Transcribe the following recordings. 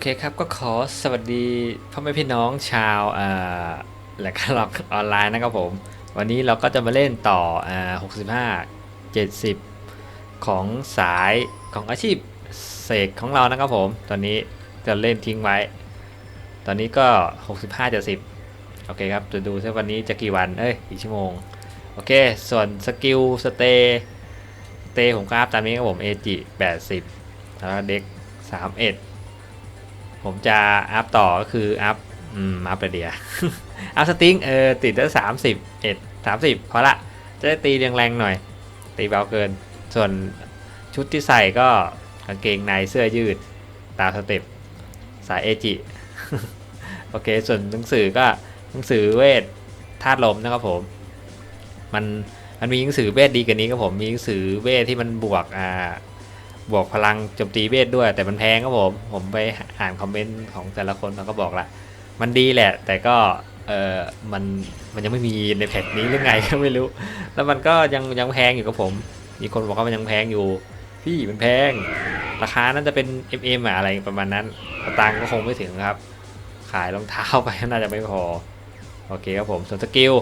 เคครับก็ขอสวัสดีพ่อแม่พี่น้องชาวอ่าแหลกล็อกออนไลน์นะครับผม วันนี้เราก็จะมาเล่นต่ออ่า65 70 ของสายของอาชีพเสกของเรานะครับผม ตอนนี้จะเล่นทิ้งไว้ ตอนนี้ก็ 65 70 โอเคครับ จะดูซิวันนี้จะกี่วัน เอ้ยกี่ชั่วโมง โอเค ส่วนสกิลสเตย์สเตย์ผมก็อัพตามนี้ครับผมเอจิ80แล้วเด็ก31 ผมจะอัพต่อก็คืออัพอืมอัพไปเดียอัพสติงเออติดได้สามสิบเอ็ดสามสิบพอละจะได้ตีแรงๆหน่อย ตีเบาเกิน ส่วนชุดที่ใส่ก็กางเกงในเสื้อยืด ตามสเต็ปสายเอจิโอเค ส่วนหนังสือก็หนังสือเวทธาตุลมนะครับผม มันมันมีหนังสือเวทดีกว่านี้ครับผม มีหนังสือเวทที่มันบวกอ่า บวกพลังโจมตีเวทด้วย แต่มันแพงครับผม ผมไปอ่านคอมเมนต์ของแต่ละคนเขาก็บอกละมันดีแหละ แต่ก็เออมันมันยังไม่มีในแพทนี้หรือไงก็ไม่รู้ แล้วมันก็ยังยังแพงอยู่กับผม มีคนบอกว่ามันยังแพงอยู่ พี่มันแพง ราคาน่าจะเป็น MM อะอะไรประมาณนั้นตางก็คงไม่ถึงครับ ขายรองเท้าไปน่าจะไม่พอ โอเคครับผมส่วนสกิล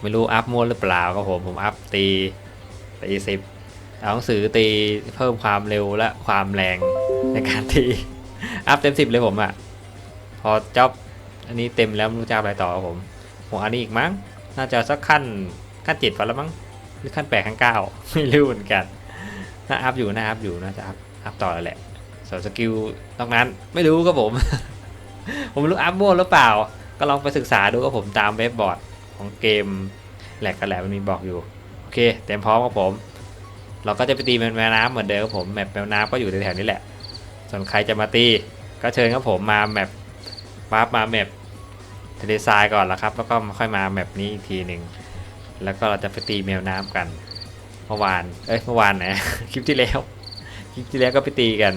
ไม่รู้อัพมั่วหรือเปล่าครับผมผมอัพตีตีสิบ เอาหนังสือตีเพิ่มความเร็วและความแรงในการตี อัพเต็มสิบเลยผมอะ่ะ พอจ็อบอันนี้เต็มแล้วรู้จะเอาอะไรต่อครับผมผมอันนี้อีกมั้ง น่าจะสักขั้นขั้นเจ็ดพอแล้วมั้ง หรือขั้นแปดขั้นเก้าไม่รู้เหมือนกัน น่าอัพอยู่น่าอัพอยู่น่าจะอัพอัพต่อแล้วแหละส่วนสกิลตรงนั้นไม่รู้ครับผม ผมรู้อัพมั่วหรือเปล่า ก็ลองไปศึกษาดูครับผมตามเว็บบอร์ดของเกมแหลกกันแหละมันมีบอกอยู่ โอเค เต็มพร้อมครับผม เราก็จะไปตีแมวน้ำเหมือนเดิมครับผมแมปแมวน้ำก็อยู่แถวๆนี้แหละ ส่วนใครจะมาตีก็เชิญครับผมมาแมปวาร์ปมาแมปทะเลทรายก่อนละครับ แล้วก็ค่อยมาแมปนี้อีกทีหนึ่งแล้วก็เราจะไปตีแมวน้ำกันเมื่อวานเอ้ยเมื่อวานนะคลิปที่แล้วคลิปที่แล้วก็ไปตีกัน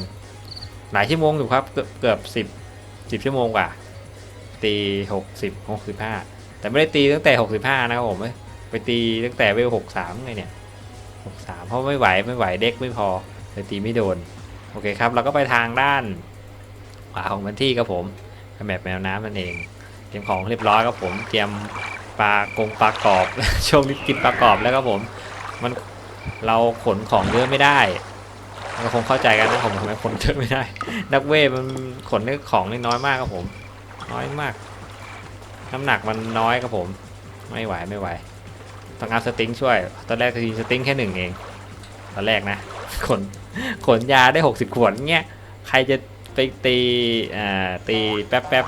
หลายชั่วโมงอยู่ครับ เกือบเกือบสิบสิบชั่วโมงกว่า ตีหกสิบหกสิบห้าแต่ไม่ได้ตีตั้งแต่หกสิบห้านะครับผมไปตีตั้งแต่เวลหกสามไงเนี่ย หกสามเพราะไม่ไหวไม่ไหวเด็กไม่พอเลยตีไม่โดน โอเคครับ เราก็ไปทางด้านขวาของพื้นที่ครับผมแบบแมวน้ำนั่นเองเตรียมของเรียบร้อยครับผมเตรียมปลากงปลากรอบช่วงนี้กินปลากรอบแล้วครับผมมันเราขนของเยอะไม่ได้เราคงเข้าใจกันนะผมทำไมขนเยอะไม่ได้ นักเวทมันขนได้ของได้น้อยมากครับผม น้อยมาก น้ำหนักมันน้อยครับผม ไม่ไหวไม่ไหว ต้องอัพสติงช่วย ตอนแรกทีสติงแค่หนึ่งเอง ตอนแรกนะ ขน ขนยาได้ 60 ขวดเงี้ย ใครจะไปตีอ่าตีแป๊บแป๊บ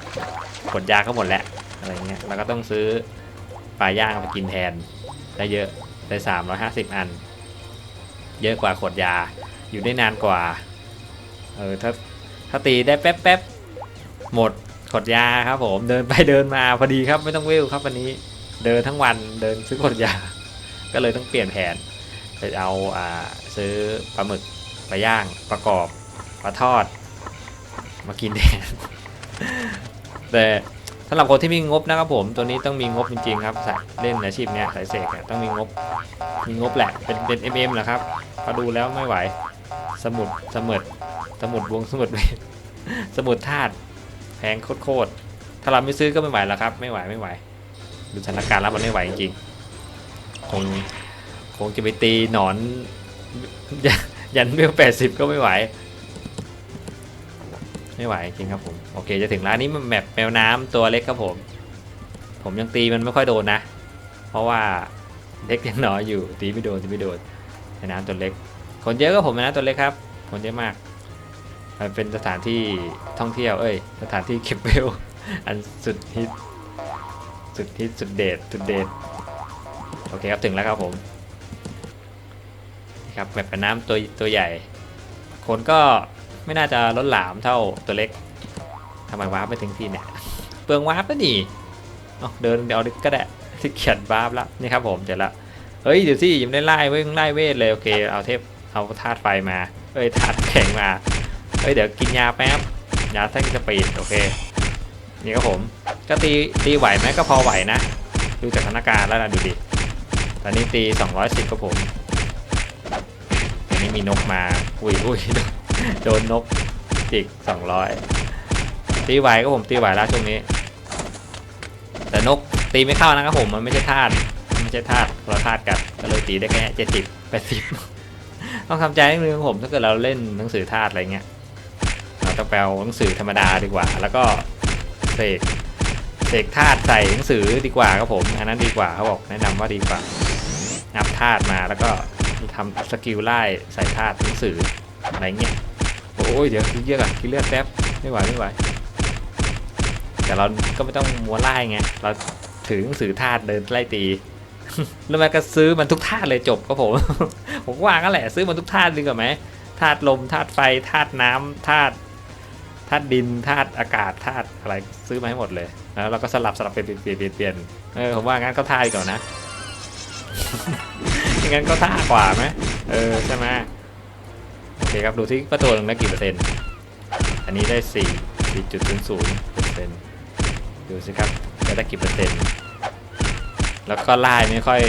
ขนยาก็หมดแล้วอะไรเงี้ยแล้วก็ต้องซื้อปลาย่างมากินแทน ได้เยอะ ได้350 อัน เยอะกว่าขวดยา อยู่ได้นานกว่า เออ ถ้า ถ้าตีได้แป๊บแป๊บหมดขวดยาครับผมเดินไปเดินมาพอดีครับไม่ต้องเวลครับวันนี้ เดินทั้งวันเดินซื้อขวดยา ก็เลยต้องเปลี่ยนแผนไปเอาอ่าซื้อปลาหมึกปลาย่างประกอบปลาทอด มากินแทนแต่สำหรับคนที่มีงบนะครับผมตัวนี้ต้องมีงบจริงๆครับเล่นอาชีพเนี้ยสายเสกเนี่ยต้องมีงบมีงบแหละเป็นเป็น MM แหละครับพอดูแล้วไม่ไหว สมุดสมุดสมุดวงสมุดเวทสมุดธาตุแพงโคตรๆถ้าเราไม่ซื้อก็ไม่ไหวแล้วครับ ไม่ไหวไม่ไหว ดูสถานการณ์แล้วมันไม่ไหวจริงๆคงคงจะไปตีหนอน ยันเวลแปดสิบก็ไม่ไหว ไม่ไหวจริงครับผมโอเคจะถึงร้านนี้แมปแมวน้ำตัวเล็กครับผม ผมยังตีมันไม่ค่อยโดนนะ เพราะว่าเล็กยังน้อยอยู่ตีไม่โดนตีไม่โดนแมวน้ำตัวเล็ก คนเยอะก็ผมนะตัวเล็กครับ คนเยอะมากมันเป็นสถานที่ท่องเที่ยวเอ้ย สถานที่เก็บเวลอันสุดฮิต สุดฮิตสุดเดชสุดเดชโอเคครับถึงแล้วครับผมครับแบบน้ำตัวตัวใหญ่ คนก็ไม่น่าจะล้นหลามเท่าตัวเล็กทำไมวาร์ปไม่ถึงที่เนี่ยเปลืองวาร์ปแล้วนี่เดินเดี๋ยวก็ได้ที่เขียนวาร์ปแล้วนี่ครับผมเสร็จละเฮ้ยเดี๋ยวสิยังไม่ได้ไล่เว้ยไล่เวทเลยโอเคเอาเทพเอาธาตุไฟมาเอ้ยธาตุแข็งมาเฮ้ยเดี๋ยวกินยาแป๊บยาแท่งสปีดโอเค นี่ครับผม ก็ตีตีไหวไหมก็พอไหวนะ ดูจากสถานการณ์แล้วนะดูดิตอนนี้ตี 210ครับผมอันนี้มีนกมาอุ้ยอุ้ยโดนนกจิกสองร้อยตีไหวก็ผมตีไหวแล้วช่วงนี้ แต่นกตีไม่เข้านะครับผมมันไม่ใช่ธาตุมันไม่ใช่ธาตุเราธาตุกันก็เลยตีได้แค่เจ็ดสิบแปดสิบต้องทำใจนิดนึงผมถ้าเกิดเราเล่นหนังสือธาตุอะไรเงี้ยเราต้องไปเอาหนังสือธรรมดาดีกว่า แล้วก็ เสกเสกธาตุใส่หนังสือดีกว่าครับผม อันนั้นดีกว่าเขาบอกแนะนำว่าดีกว่านับธาตุมาแล้วก็ทำสกิลไล่ใส่ธาตุหนังสืออะไรเงี้ยโอ้ยเดี๋ยวคิดเยอะก่อนคิดเลือดแป๊บไม่ไหวไม่ไหวแต่เราก็ไม่ต้องมัวไล่ไงเราถือหนังสือธาตุเดินไล่ตีแล้วมันก็ซื้อมันทุกธาตุเลยจบก็ผมผมว่างั้นแหละซื้อมันทุกธาตุดีกว่าไหมธาตุลมธาตุไฟธาตุน้ำธาตุาตุดินธาตุอากาศธาตุอะไรซื้อมาให้หมดเลยแล้วเราก็สลับสลับเปลี่ยนเปลี่ยนเปลี่ยนเปลี่ยนเออผมว่างั้นก็ท่าดีกว่านะงั้นก็ท่ากว่าไหมเออใช่ไหมโอเคครับดูที่ประตูหนึ่งได้กี่เปอร์เซ็นต์อันนี้ได้สี่สี่จุดศูนย์ศูนย์เปอร์เซ็นต์ดูสิครับจะได้กี่เปอร์เซ็นต์แล้วก็ไล่ไม่ค่อย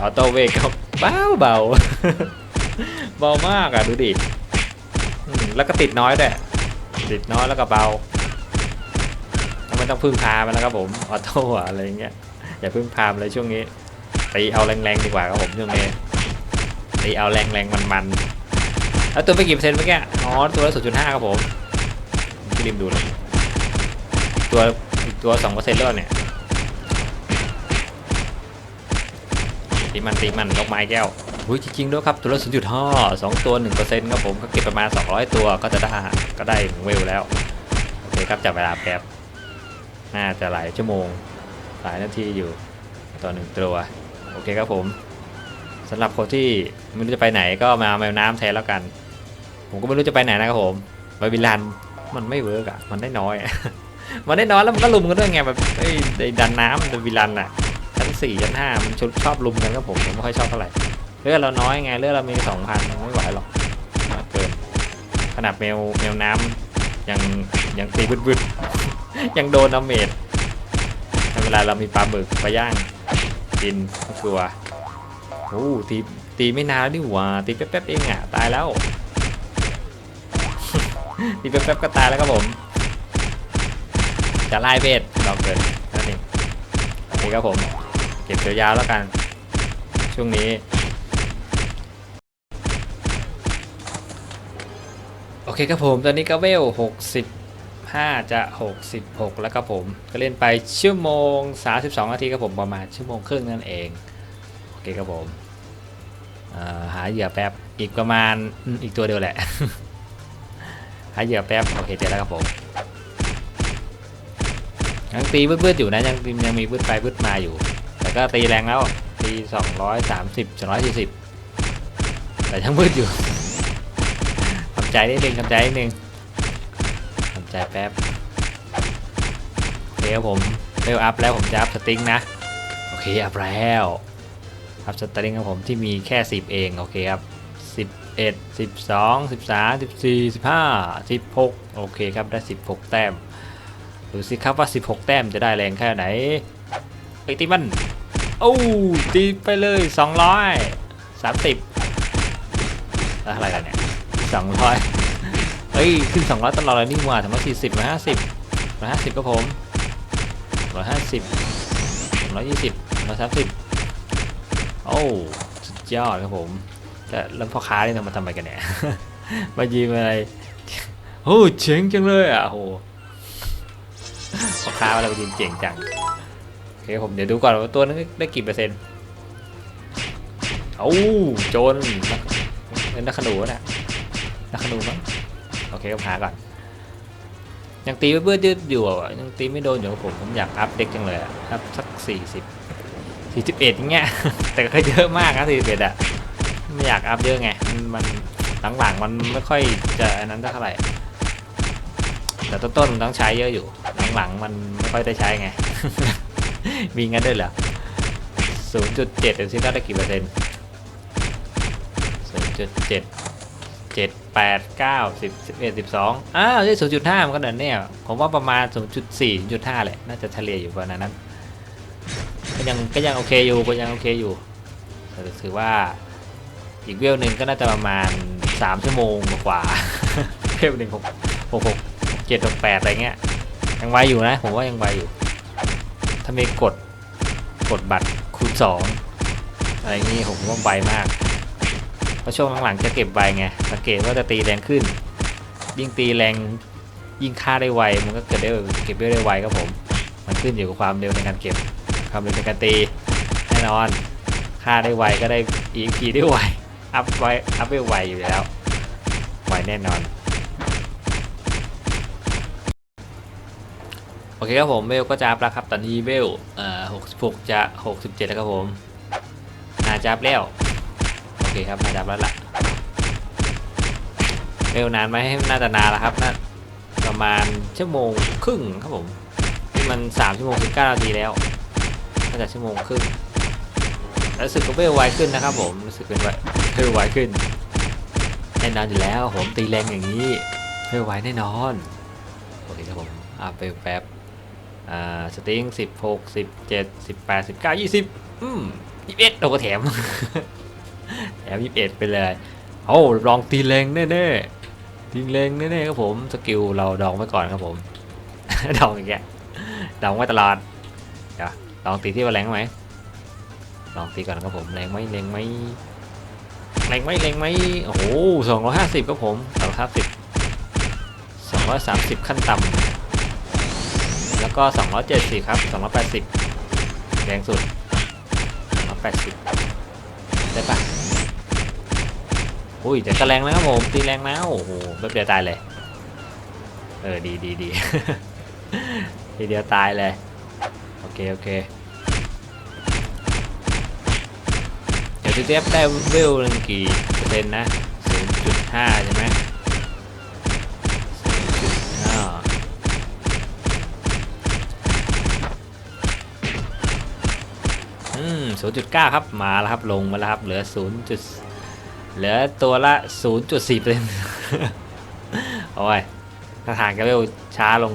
ออโต้เวกก็เบาเบาเบามากอะดูดิแล้วก็ติดน้อยด้วย ติดน้อยแล้วก็เบาไม่ต้องพึ่งพามันแล้วครับผมออโต้อะไรอย่างเงี้ยอย่าพึ่งพามเลยช่วงนี้ตีเอาแรงๆดีกว่าครับผมช่วงนี้ตีเอาแรงๆมันๆแล้วตัวไปกี่เปอร์เซ็นต์เมื่อกี้อ๋อตัวละศูนย์จุดห้าครับผมพี่ริมดูเลยตัวอีกตัวสองเปอร์เซ็นต์แล้วเนี่ยตีมันตีมันลกไม้แก้ว อุ้ยจริงๆด้วยครับตัวละศูนย์จุดห้าสองตัวหนึ่งเปอร์เซ็นต์ครับผมก็เก็บประมาณสองร้อยตัวก็จะได้ก็ได้เวลแล้วโอเคครับจับเวลาแป๊บน่าจะหลายชั่วโมง หลายนาทีอยู่ต่อหนึ่งตัวโอเคครับผมสำหรับคนที่ไม่รู้จะไปไหนก็มาแมวน้ำแทนแล้วกัน ผมก็ไม่รู้จะไปไหนนะครับผมไปวิลลันมันไม่เวิร์กอะมันได้น้อยมันได้น้อยแล้วมันก็ลุมกันด้วยไงแบบไอ้ดันน้ำในวิลลันอะชั้นสี่ชั้นห้ามันชชอบลุมกันครับผมผมไม่ค่อยชอบเท่าไหร่ เลือดเราน้อยไงเลือดเรามีสองพันไม่ไหวหรอกเกินขนาดแมวแมวน้ำยังยังตีบึดๆ ยังโดนน้ำเมดเวลาเรามีปลาหมึกปลาย่างกินไม่กลัวโอ้ตีตีไม่นานแล้วนี่หว่าตีแป๊บๆเองอะตายแล้วตีแป๊บๆก็ตายแล้วครับผม จะไล่เบสเราเกินนั่นเองโอเคครับผม เก็บยาวๆแล้วกัน ช่วงนี้ เคครับผม ตอนนี้ก็เวล 65 จะ 66 แล้วครับผม ก็เล่นไปชั่วโมง 32 นาทีครับผมประมาณชั่วโมงครึ่งนั่นเอง โอเคครับผมหาเหยื่อแป๊บอีกประมาณอีกตัวเดียวแหละ หาเหยื่อแป๊บโอเคเจอแล้วครับผมยังตีวืดๆอยู่นะยังยังมีวืดไปวืดมาอยู่ แต่ก็ตีแรงแล้วตี 230 240แต่ยังวืดอยู่ำใจนิดนึงทำใจนิดนึงทำใจแป๊บโอเคครับผมเร็วอัพแล้วผมจะอัพสติงนะ โอเคอัพแล้วอัพสติงของผมที่มีแค่ 10 เองโอเคครับ11 12 13 14 15 16 โอเคครับได้ 16 แต้มดูสิครับว่า 16 แต้มจะได้แรงแค่ไหนไปตีมันโอ้ตีไปเลย 200 30แล้วอะไรกันเนี่ย 200เฮ้ย ขึ้น200ตลอดเลยนี่หว่าถึงว่า40 150 150ก็ผม150 120 130โอ้สุดยอดครับผมแต่แล้วพ่อค้านี่ทำมาทำไมกันเนี่ยมายิงอะไรโอ้เจ๋งจังเลยอะโหพ่อค้าเราไปยิงเจ๋งจังโอเคผมเดี๋ยวดูก่อนว่าตัวนั้นได้กี่เปอร์เซ็นต์โอ้โจรเป็นนักขนูนะ นักขนูมั้งโอเคผมหาก่อนยังตีเบื่อยืดอยู่ยังตีไม่โดนอยู่กับผมผมอยากอัพเด็กจังเลยอัพสักสี่สิบสี่สิบเอ็ดย่างเงี้ยแต่ก็เยอะมากนะสี่สิบเอ็ดอะไม่อยากอัพเยอะไงมันมันหลังๆมันไม่ค่อยจะอันนั้นเท่าไหร่แต่ต้นๆมันต้องใช้เยอะอยู่หลังๆมันไม่ค่อยได้ใช้ไง มีงั้นด้วยเหรอ0.7เดี๋ยวซิว่าได้กี่เปอร์เซ็นต์0.7 7 8 9 10 11 12อ้าวได้0.5มันก็เดินเนี่ยผมว่าประมาณ0.4 0.5แหละ น่าจะเฉลี่ยอยู่ประมาณนั้น ก็ยังก็ยังโอเคอยู่ก็ยังโอเคอยู่แต่ถือว่าอีกเวลหนึ่งก็น่าจะประมาณ3ชั่วโมงกว่าเวลหนึ่งหกหกหกเจ็ดหกแปดอะไรเงี้ยยังไวอยู่นะผมว่ายังไวอยู่ ถ้ามีกดกดบัตรคูณสองอะไรงี้ผมว่าไวมาก เพราะช่วงหลังๆจะเก็บไวไงสังเกตว่าจะตีแรงขึ้น ยิ่งตีแรงยิ่งฆ่าได้ไวมันก็เกิดได้เก็บได้ไวครับผม มันขึ้นอยู่กับความเร็วในการเก็บความเร็วในการตีแน่นอนฆ่าได้ไวก็ได้ EP ได้ไวอัพไวอัพได้ไวอยู่แล้วไวแน่นอนโอเคครับผมเวลก็จะอัพแล้วครับตอนนี้เวลเอ่อหกสิบหกจะหกสิบเจ็ดแล้วครับผมน่าจะอัพแล้ว เคครับน่าจะอัพแล้วล่ะเร็วนานไหมน่าจะนานแล้วครับน่าประมาณชั่วโมงครึ่งครับผมนี่มันสามชั่วโมงสิบเก้านาทีแล้วน่าจะชั่วโมงครึ่งแล้วรู้สึกก็เวลไวขึ้นนะครับผมรู้สึกเป็นไวเวลไวขึ้นแน่นอนอยู่แล้วผมตีแรงอย่างนี้เวลไวแน่นอนโอเคครับผมอัพไปแป๊บอ่าสติงสิบหกสิบเจ็ดสิบแปดสิบเก้ายี่สิบอืมยี่สิบเอ็ดเราก็แถม แถมยี่สิบเอ็ดไปเลยโอ้ลองตีแรงแน่ๆตีแรงแน่ๆครับผมสกิลเราดองไว้ก่อนครับผมดองอย่างเงี้ยดองไว้ตลอดเดี๋ยวลองตีที่ว่าแรงไหมลองตีก่อนครับผมแรงไหมแรงไหมแรงไหมแรงไหมโอ้โหสองร้อยห้าสิบครับผมสองร้อยห้าสิบสองร้อยสามสิบขั้นต่ำแล้วก็270ครับ280แปดสิบแรงสุด280ได้ปะ อุ้ยแต่ก็แรงแล้วผมตีแรงแล้วโอ้โหแป๊บเดียวตายเลย เออดีดีดีทีเดียวตายเลย โอเคโอเคเดี๋ยวจะเทียบได้เวลหนึ่งกี่เปอร์เซ็นต์นะ0.5ใช่ไหมอืม0.9ครับมาแล้วครับลงมาแล้วครับเหลือ 0. จุด เหลือตัวละ 0.4เปอร์เซ็นต์โอ้ยถ้าทางก็เร็วช้าลง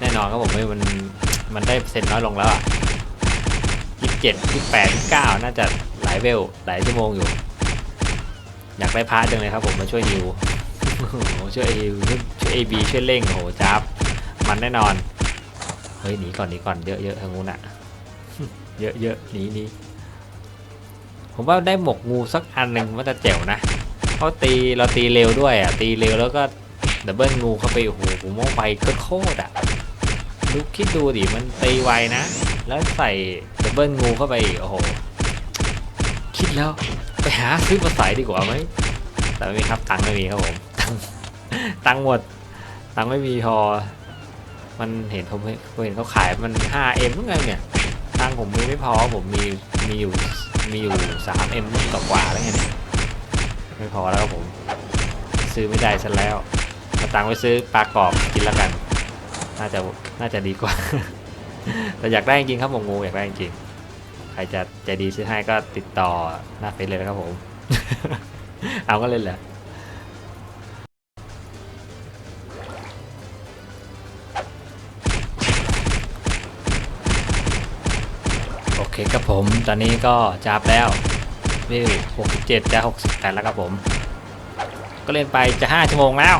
แน่นอนครับผมไม่มันมันได้เปอร์เซ็นต์น้อยลงแล้วอะ27 28 29 น่าจะหลายเวลหลายชั่วโมงอยู่ อยากได้พาร์ทจังเลยครับผมมาช่วยฮิวโอ้โหช่วยฮิวช่วยเอบีช่วยเร่งโอ้โหจับมันแน่นอน เฮ้ยหนีก่อนหนีก่อนเยอะเยอะทางนู้นอะ เยอะเยอะหนีหนี ผมว่าได้หมกงูสักอันหนึ่งว่าจะเจ๋วนะเพราะตีเราตีเร็วด้วยอะตีเร็วแล้วก็ดับเบิลงูเข้าไปโอ้โหผมว่าไวโคตรอะดูคิดดูดิมันตีไวนะ แล้วใส่ดับเบิลงูเข้าไปโอ้โหคิดแล้วไปหาซื้อมาใส่ดีกว่าไหมแต่ไม่มีครับตังค์ไม่มีครับผมตังค์ตังค์หมดตังค์ไม่มีพอมันเห็นผมเห็นเขาขายมัน 5M เมื่อไงเนี่ยตังผมมีไม่พอผมมีมีอยู่ มีอยู่ 3M กว่ากว่าแล้วไงเนี่ยไม่พอแล้วครับผม ซื้อไม่ได้ซะแล้วมาตังค์ไปซื้อปลากรอบกินแล้วกัน น่าจะน่าจะดีกว่า แต่อยากได้จริงครับผมงูอยากได้จริงใครจะใจดีซื้อให้ก็ติดต่อหน้าเฟซเลยนะครับผม เอาก็เล่นแหละ เคครับผม ตอนนี้ก็จับแล้ววิว67 จะ 68 แล้วครับผม ก็เล่นไปจะ 5 ชั่วโมงแล้ว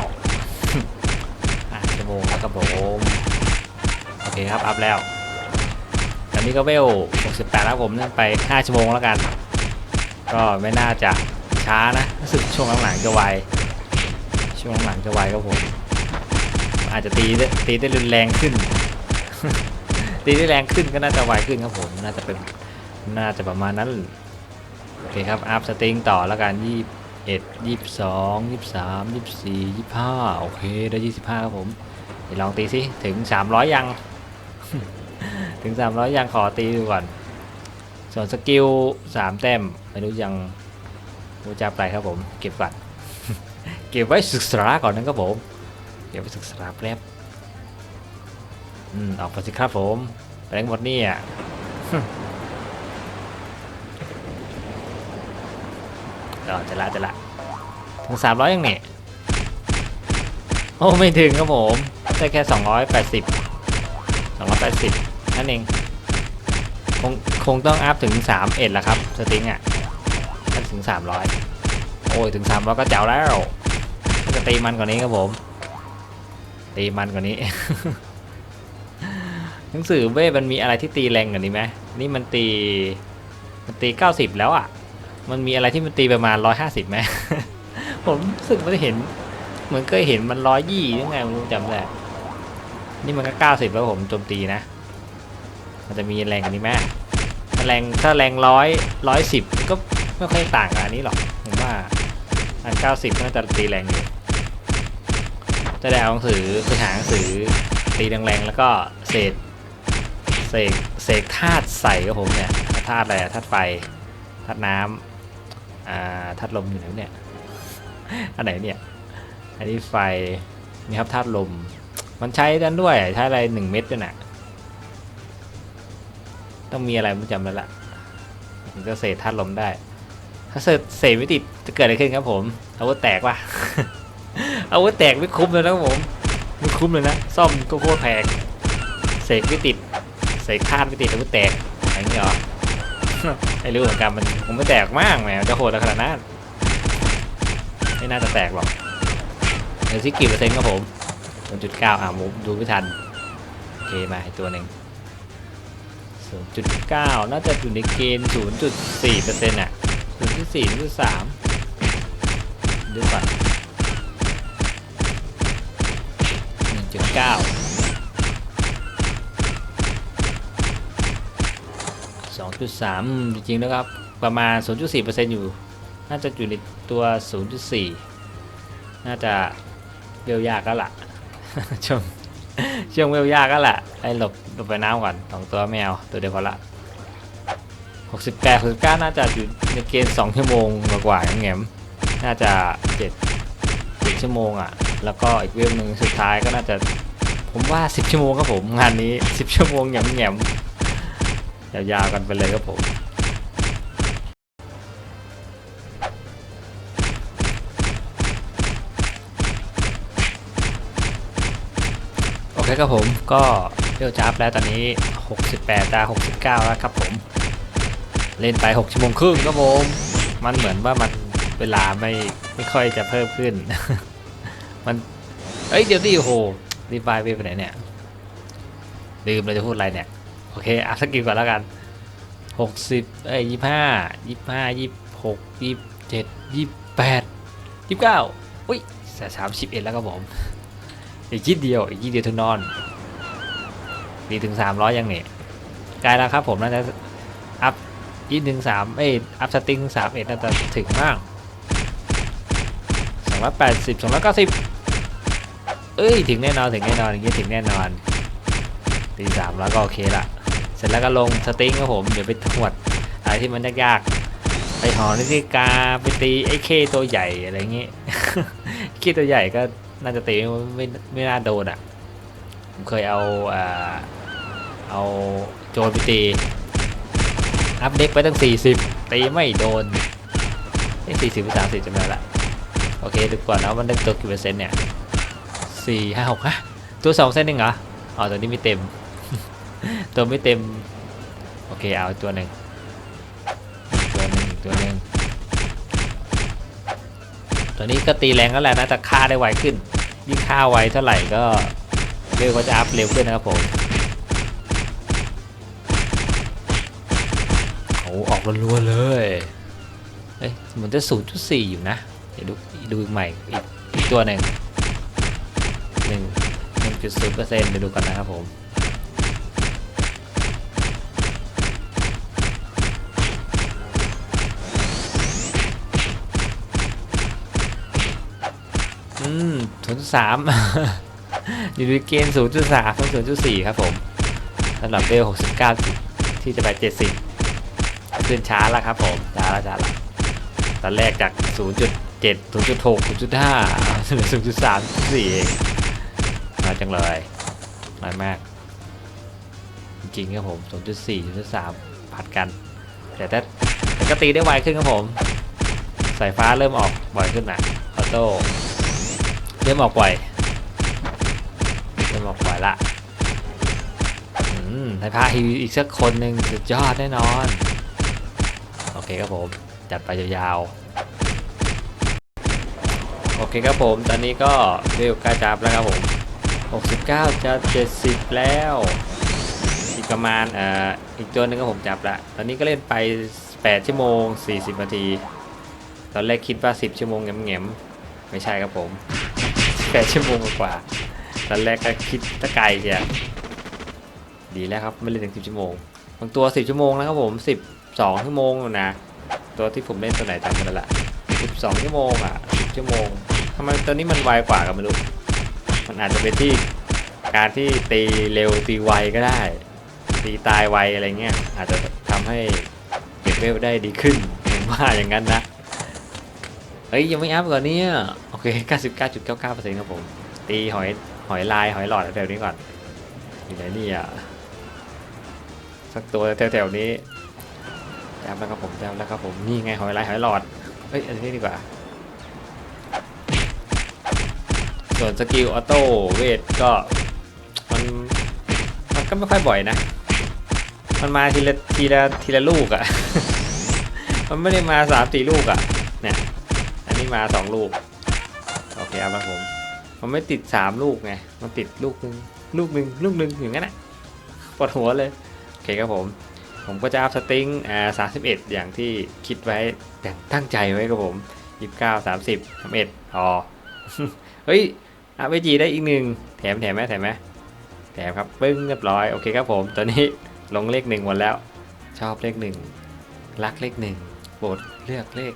5ชั่วโมงแล้วครับผม โอเคครับ อัพแล้ว ตอนนี้ก็เวล 68 แล้วผมเล่นไป 5 ชั่วโมงแล้วกัน ก็ไม่น่าจะช้านะรู้สึกช่วงหลังๆจะไว ช่วงหลังๆจะไวครับผม อาจจะตีได้ตีได้รุนแรงขึ้น ตีได้แรงขึ้นก็น่าจะไวขึ้นครับผม น่าจะเป็น น่าจะประมาณนั้น โอเคครับ อัพสติงต่อแล้วกันยี่เอ็ดยี่สองยี่สามยี่สี่ยี่ห้าโอเค ได้ยี่สิบห้าครับผม เดี๋ยวลองตีสิถึงสามร้อยยัง ถึงสามร้อยยังขอตีดูก่อน ส่วนสกิลสามแต้มไม่รู้ยังรู้จับไปครับผม เก็บก่อน เก็บไว้ศึกษาก่อนนะครับผม เก็บไว้ศึกษาแป๊บ อืม ออกไปสิครับผมแรงหมดนี่อะเดี๋ยวจะละจะละ ถึงสามร้อยยังเนี่ยโอ้ไม่ถึงครับผมได้แค่สองร้อยแปดสิบสองร้อยแปดสิบนั่นเอง คงคงต้องอัพถึงสามเอ็ดละครับสติงอะถ้าถึงสามร้อยโอ้ยถึงสามร้อยก็เจ๋วแล้วจะตีมันกว่านี้ครับผม ตีมันกว่านี้ หนังสือเว้ยมันมีอะไรที่ตีแรงกว่านี้ไหมนี่มันตีมันตีเก้าสิบแล้วอะ มันมีอะไรที่มันตีประมาณร้อยห้าสิบไหม ผมรู้สึกไม่ได้เห็น เหมือนเคยเห็นมันร้อยยี่ยังไงไม่รู้จำไม่ได้นี่มันก็เก้าสิบแล้วผมโจมตีนะ มันจะมีแรงกว่านี้ไหมถ้าแรงถ้าแรงร้อยร้อยสิบก็ไม่ค่อยต่างกับอันนี้หรอกผมว่าอันเก้าสิบน่าจะตีแรงอยู่จะได้เอาหนังสือไปหาหนังสือตีแรงๆแล้วก็เศษ เสกเสกธาตุใส่กับผมเนี่ยธาตุอะไรธาตุไฟธาตุน้ำอ่าธาตุลมอยู่ไหนเนี่ยอันไหนเนี่ยอันนี้ไฟนี่ครับธาตุลม มันใช้ดันด้วยใช้อะไรหนึ่งเม็ดด้วยนะต้องมีอะไรผมจำได้ละถึงจะเศษธาตุลมได้ ถ้าเศษเศษไม่ติดจะเกิดอะไรขึ้นครับผมอาวุธแตกว่ะอาวุธแตกไม่คุ้มเลยนะครับผมไม่คุ้มเลยนะซ่อมก็โคตรแพงเศษไม่ติด ใส่คาดไปติดอาวุแตกอะไรเงี้ยหรอไม่รู้เหมือนกันมันคงไม่แตกมากแหมจะโหดขนาดนั้นไม่น่าจะแตกหรอกเดี๋ยวที่กี่เปอร์เซ็นต์ครับผมหนึ่งจุดเก้าอะมดูไม่ทัน โอเคมาตัวหนึ่งศูนย์จุดเก้าน่าจะอยู่ในเกณฑ์ศูนย์จุดสี่เปอร์เซ็นต์อะศูนย์จุดสี่ศูนย์จุดสามดูก่อนหนึ่งจุดเก้า 0.3 จริงๆแล้วครับ ประมาณ 0.4%อร์เซอยู่ น่าจะอยู่ในตัว 0.4 น่าจะเวลยากแล้วล่ะชมเชื่อมเวลยากก็แหละไอ้หลบหลบไปน้ำก่อนสองตัวแมวตัวเดียวพอละ68 69น่าจะอยู่ในเกณฑ์2ชั่วโมงมากว่าเงี้ยน่าจะ7 7ชั่วโมงอะ แล้วก็อีกเวลหนึ่งสุดท้ายก็น่าจะ ผมว่า 10 ชั่วโมงครับผม งานนี้ 10 ชั่วโมงเงี้ม ยาวๆกันไปเลยครับผมโอเคครับผมก็เรียวจับแล้วตอนนี้ 68ตา69 แล้วครับผม เล่นไป 6 ชั่วโมงครึ่งครับผม มันเหมือนว่ามันเวลาไม่ไม่ค่อยจะเพิ่มขึ้น มัน เอ้ยเดี๋ยวดิโอ้โหรีบายไปไหนเนี่ย ลืมเราจะพูดอะไรเนี่ย อเคอะสกิลก่อนแล้วกัน60เอ้ย25 25 26 27 28 29อุ้ยแต่31แล้วครับผม อีกยิดเดียว อีกยิดเดียวถึงนอน ดีถึงสามร้อยยังเนี่ยใกล้แล้วครับผมน่าจะอัพยี่ถึงสามเอ้ยอัพสติงสามเอ็ดน่าจะถึงมากสองร้อยแปดสิบสองร้อยเก้าสิบเอ้ย ถึงแน่นอน ถึงแน่นอนอย่างนี้ถึงแน่นอนตีสามแล้วก็โอเคละ เสร็จแล้วก็ลงสติงครับผมเดี๋ยวไปทวดอะไรที่มันยากๆไปหอนาฬิกาไปตีไอ้เคตัวใหญ่อะไรเงี้ยเคตัวใหญ่ก็น่าจะตีไม่ไม่ไม่น่าโดนอะผมเคยเอาอ่าเอาโจรไปตีอัพเด็กไปตั้ง 40 ตีไม่โดนไอ้สี่สิบสามสิบจำได้ละโอเคดูก่อนนะมันได้ตัวกี่เปอร์เซ็นต์เนี่ยสี่ห้าหกฮะตัวสองเส้นหนึ่งเหรออ๋อตัวนี้ไม่เต็ม ตัวไม่เต็ม โอเคเอาตัวหนึ่งตัวหนึ่งตัวหนึ่งตัวนี้ก็ตีแรงแล้วแหละนะแต่ฆ่าได้ไวขึ้น ยิ่งฆ่าไวเท่าไหร่ก็เร็วก็จะอัพเร็วขึ้นนะครับผมโอ้ออกรัวๆเลยเอ้ยมันจะศูนย์จุดสี่อยู่นะ เดี๋ยวดูดูอีกใหม่อีกอีกตัวหนึ่งหนึ่งหนึ่งจุดศูนย์เปอร์เซ็นต์เดี๋ยวดูกันนะครับผม อืมศูนย์สามอยู่ในเกณฑ์ศูนย์จุดสามถึงศูนย์จุดสี่ครับผมสำหรับเบลหกสิบเก้าที่จะไปเจ็ดสิบขึ้นช้าแล้วครับผมช้าแล้วช้าแล้วตอนแรกจากศูนย์จุดเจ็ดศูนย์จุดหกศูนย์จุดห้าศูนย์จุดสามสี่เองน้อยจังเลยน้อยมาก จริงครับผมศูนย์จุดสี่ศูนย์จุดสามผัดกัน แต่ถ้าแต่ก็ตีได้ไวขึ้นครับผม สายฟ้าเริ่มออกบ่อยขึ้นนะออโต้ เริ่มออกบ่อยเริ่มออกบ่อยละอืมให้พาฮีอีกสักคนหนึ่งสุดยอดแน่นอน โอเคครับผม จัดไปยาวๆ โอเคครับผม ตอนนี้ก็เร็วกล้าจับแล้วครับผม 69 จะ 70 แล้วอีกประมาณเอ่ออีกตัวหนึงก็ผมจับละ ตอนนี้ก็เล่นไป 8 ชั่วโมง 40 นาที ตอนแรกคิดว่า 10 ชั่วโมงแง่มๆไม่ใช่ครับผม 8ชั่วโมงกว่าตอนแรกก็คิดตะไกลเชียดีแล้วครับไม่เล่นถึง10ชั่วโมงบางตัว10ชั่วโมงแล้วครับผม12ชั่วโมงแล้วนะตัวที่ผมเล่นตัวไหนจำไม่ได้ละ12ชั่วโมงอะ10ชั่วโมงทำไมตัวนี้มันไวกว่ากันไม่รู้มันอาจจะเป็นที่การที่ตีเร็วตีไวก็ได้ ตีตายไวอะไรเงี้ยอาจจะทำให้เก็บเวลได้ดีขึ้นผมว่าอย่างนั้นนะเฮ้ยยังไม่อัพก่อนเนี่ย เค 99.99%ครับผม ตีหอยหอยลายหอยหลอดแถวๆนี้ก่อนอยู่ไหนเนี่ยสักตัวแถวๆนี้จำแล้วครับผมจำแล้วครับผมนี่ไงหอยลายหอยหลอดเฮ้ยอันนี้ดีกว่า ส่วนสกิลออโต้เวทก็มันมันก็ไม่ค่อยบ่อยนะ มันมาทีละทีละทีละลูกอะ่ะ มันไม่ได้มาสามสี่ลูกอะ่ะเนี่ยอันนี้มาสองลูก เคเอาละผม มันไม่ติดสามลูกไง มันติดลูกหนึ่งลูกหนึ่งลูกหนึ่งอย่างนั้นแหละปวดหัวเลย โอเคครับผม ผมก็จะอัพสติงอ่าสามสิบเอ็ดอย่างที่คิดไว้อย่างตั้งใจไว้ครับผมยี่สิบเก้าสามสิบสามเอ็ดอ๋อเฮ้ยอัพไอจีได้อีกหนึ่งแถมแถมไหมแถมไหมแถมครับปึ้งเรียบร้อย โอเคครับผม ตอนนี้ลงเลขหนึ่งหมดแล้ว ชอบเลขหนึ่งรักเลขหนึ่งโปรดเลือกเลข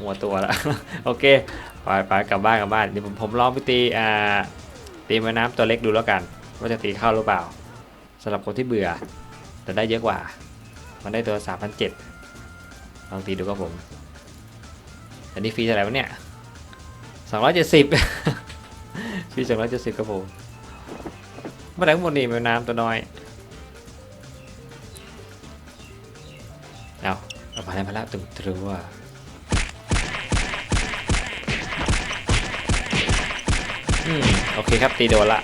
มัวตัวละโอเคไปไปกลับบ้านกลับบ้านเดี๋ยวผมผมลองไปตีอ่าตีแม่น้ำตัวเล็กดูแล้วกัน ว่าจะตีเข้าหรือเปล่าสำหรับคนที่เบื่อ แต่ได้เยอะกว่า มันได้ตัว3 0 0ลองตีดูครับผม อันนี้ฟรีเท่าไหร่วะเนี่ย270ฟรี270ครับผมเมื่อไหร่หมดนี่แมวน้ำตัวน้อยเอาเอามาแล้วมาแล้วตึงตรัว อืมโอเคครับตีโดนละ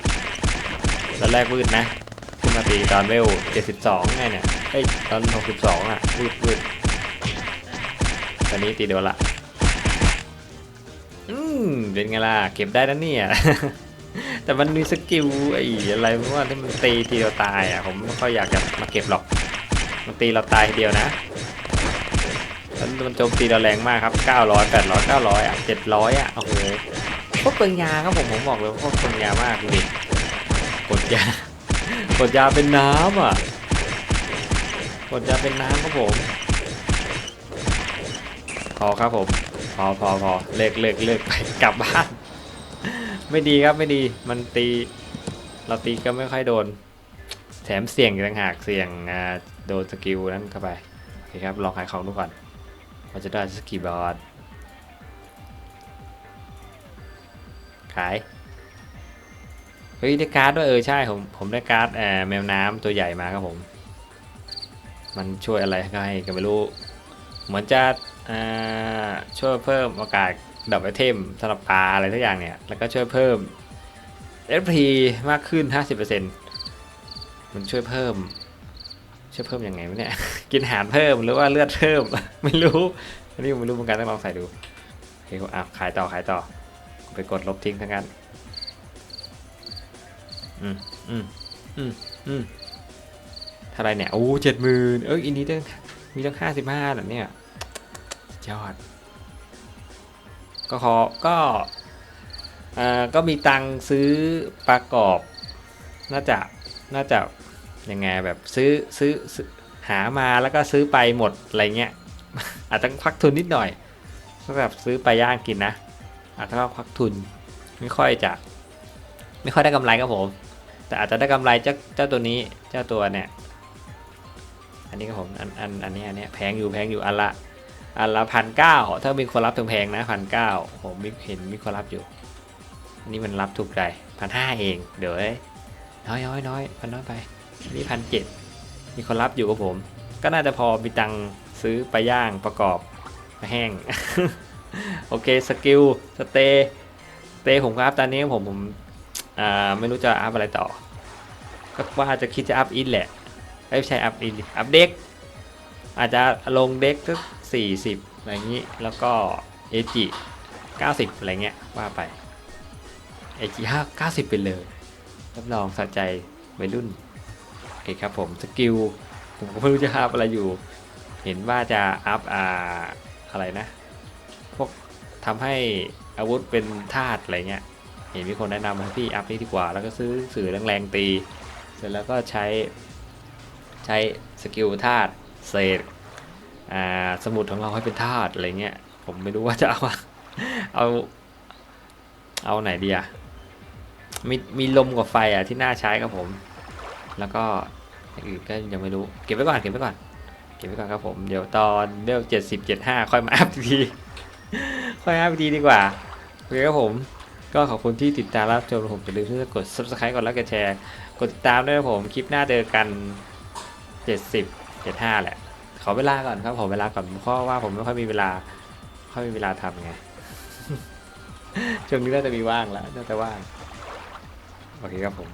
ตอนแรกวืดนะ ขึ้นมาตีตอนเวล72ไงเนี่ยเอ้ยตอน 62อะวืดวืดตอนนี้ตีโดนละอืมเป็นไงล่ะเก็บได้นะเนี่ย แต่มันมีสกิลไอ้อะไรไม่ว่าที่มันตีทีเดียวตายอะผมไม่ค่อยอยากจะมาเก็บหรอก มันตีเราตายทีเดียวนะมันโจมตีเราแรงมากครับ 900 800 900 อะ 700 อะ โอ้โห โคตรเปลืองยาครับผมผมบอกเลยว่าโคตรเปลืองยามากดูดิกดยากดยาเป็นน้ำอะกดยาเป็นน้ำครับผมพอครับผมพอพอพอเลิกเลิกเลิกไปกลับบ้าน ไม่ดีครับไม่ดีมันตีเราตีก็ไม่ค่อยโดน แถมเสี่ยงอีกต่างหากเสี่ยงโดนสกิลนั้นเข้าไปโอเคครับลองขายของดูก่อนว่าจะได้สกิลบอร์ ขาย เฮ้ยได้การ์ดด้วยเออใช่ผมผมได้การ์ดแอแมวน้ำตัวใหญ่มาครับผม มันช่วยอะไรก็ให้ก็ไม่รู้ เหมือนจะช่วยเพิ่มโอกาสดับไอเทมสำหรับปลาอะไรทุกอย่างเนี่ย แล้วก็ช่วยเพิ่ม FP มากขึ้น 50%มันช่วยเพิ่ม ช่วยเพิ่มยังไงวะเนี่ย กินอาหารเพิ่มหรือว่าเลือดเพิ่ม ไม่รู้ อันนี้ผมไม่รู้เหมือนกันต้องลองใส่ดูโอเคอะขายต่อขายต่อ ไปกดลบทิ้งทั้งนั้น อืมอืมอืมอืมเท่าไรเนี่ย โอ้เจ็ดหมื่นเอ้ยอันนี้ตั้งมีตั้งห้าสิบห้าหรอเนี่ยยอด ก็ขอก็อ่าก็มีตังค์ซื้อประกอบ น่าจะ น่าจะ ยังไงแบบซื้อซื้อซื้อหามาแล้วก็ซื้อไปหมดอะไรเงี้ย อาจจะควักทุนนิดหน่อยสำหรับซื้อไปย่างกินนะ อาจจะควักทุน ไม่ค่อยจะ ไม่ค่อยได้กำไรครับผม แต่อาจจะได้กำไรเจ้าเจ้าตัวนี้เจ้าตัวเนี่ย อันนี้ครับผมอันอันอันนี้อันนี้แพงอยู่แพงอยู่อันละอันละพันเก้าถ้ามีคนรับถึงแพงนะพันเก้าผมมีเห็นมีคนรับอยู่ อันนี้มันรับถูกใจพันห้าเองเดี๋ยวน้อยน้อยน้อยพันน้อยไปอันนี้พันเจ็ดมีคนรับอยู่กับผม ก็น่าจะพอมีตังซื้อไปย่างประกอบแห้ง โอเคสกิลสเตย์สเตย์ผมครับตอนนี้ผมผมอ่าไม่รู้จะอัพอะไรต่อ ก็ว่าจะคิดจะอัพอินแหละไม่ใช่อัพอินอัพเด็กอาจจะลงเด็กสักสี่สิบอะไรอย่างนี้ แล้วก็เอจิ90อะไรเงี้ยว่าไปไอจีห้าเก้าสิบไปเลยรับรองสะใจวัยรุ่นโอเคครับผมสกิลผมก็ไม่รู้จะอัพอะไรอยู่ เห็นว่าจะอัพอ่าอะไรนะ ทำให้อาวุธเป็นธาตุอะไรเงี้ยเห็นมีคนแนะนำให้พี่อัพนี่ดีกว่า แล้วก็ซื้อสื่อแรงๆตี เสร็จแล้วก็ใช้ใช้สกิลธาตุเศษอ่าสมุดของเราให้เป็นธาตุอะไรเงี้ยผมไม่รู้ว่าจะเอาเอาเอาไหนดีอะมีมีลมกับไฟอะที่น่าใช้ครับผม แล้วก็อื่นก็ยังไม่รู้เก็บไว้ก่อนเก็บไว้ก่อนเก็บไว้ก่อนครับผมเดี๋ยวตอนเลือกเจ็ดสิบเจ็ดห้าค่อยมาอัพที ค่อยอัพอีกทีดีกว่าโอเคครับผม ก็ขอบคุณที่ติดตามรับชมผมอย่าลืมที่จะกด subscribe กดไลค์กดแชร์ กดติดตามด้วยครับผม คลิปหน้าเจอกัน 70 75 แหละ ขอเวลาก่อนครับ ขอเวลาก่อนเพราะว่าผมไม่ค่อยมีเวลาค่อยมีเวลาทำไงช่วงนี้น่าจะมีว่างแล้วน่าจะว่าง โอเคครับผม